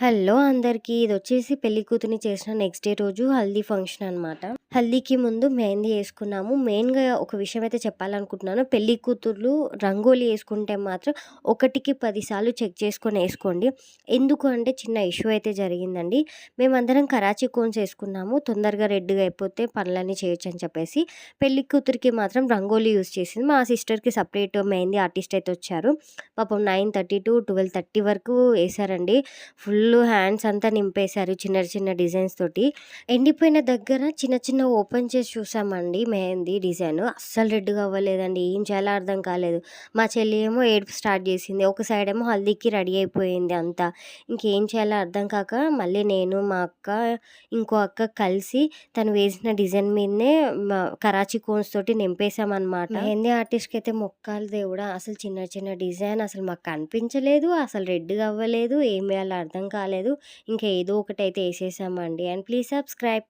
Hello అందరికీ. ఇదొచ్చేసి పెళ్ళి కూతురిని చేసిన నెక్స్ట్ డే రోజు హల్దీ ఫంక్షన్ అనమాట. హల్దీకి ముందు మెహందీ వేసుకున్నాము మెయిన్‌గా ఒక విషయం అయితే చెప్పాలనుకుంటున్నాను. పెళ్ళి కూతుర్లు రంగోలి వేసుకుంటే మాత్రం ఒకటికి పదిసార్లు చెక్ చేసుకొని వేసుకోండి ఎందుకు అంటే చిన్న ఇష్యూ అయితే జరిగిందండి. మేమందరం కరాచీ కోన్స్ వేసుకున్నాము తొందరగా రెడ్‌గా అయిపోతే పనులన్నీ చేయొచ్చని చెప్పేసి. పెళ్ళి కూతురికి మాత్రం రంగోలి యూజ్ చేసింది. మా సిస్టర్‌కి సపరేట్ మెహందీ ఆర్టిస్ట్ అయితే వచ్చారు. పాపం 9:30-12:30 వరకు వేసారండి ఫుల్ హ్యాండ్స్ అంతా నింపేశారు చిన్న చిన్న డిజైన్స్ తోటి. ఎండిపోయిన దగ్గర చిన్న చిన్న ఓపెన్ చేసి చూసామండి మెహందీ డిజైన్. అస్సలు రెడ్‌గా అవ్వలేదండి. ఏం చేయాలో అర్థం కాలేదు. మా చెల్లి ఏమో ఏడుపు స్టార్ట్ చేసింది. ఒక సైడ్ ఏమో హల్దీకి రెడీ అయిపోయింది అంతా. ఇంకేం చేయాలో అర్థం కాక మళ్ళీ నేను, మా అక్క, ఇంకో అక్క కలిసి తను వేసిన డిజైన్ మీదనే కరాచీ కోన్స్ తోటి నింపేసామనమాట. మెహందీ ఆర్టిస్ట్‌కి అయితే మొక్కాలు దేవుడా! అసలు చిన్న చిన్న డిజైన్ అసలు మాకు కనిపించలేదు. అసలు రెడ్‌గా అవ్వలేదు. ఏం వేయాలో అర్థం కాలేదు. ఇంకా ఏదో ఒకటి అయితే వేసేసామండి అండ్ ప్లీజ్ సబ్స్క్రైబ్.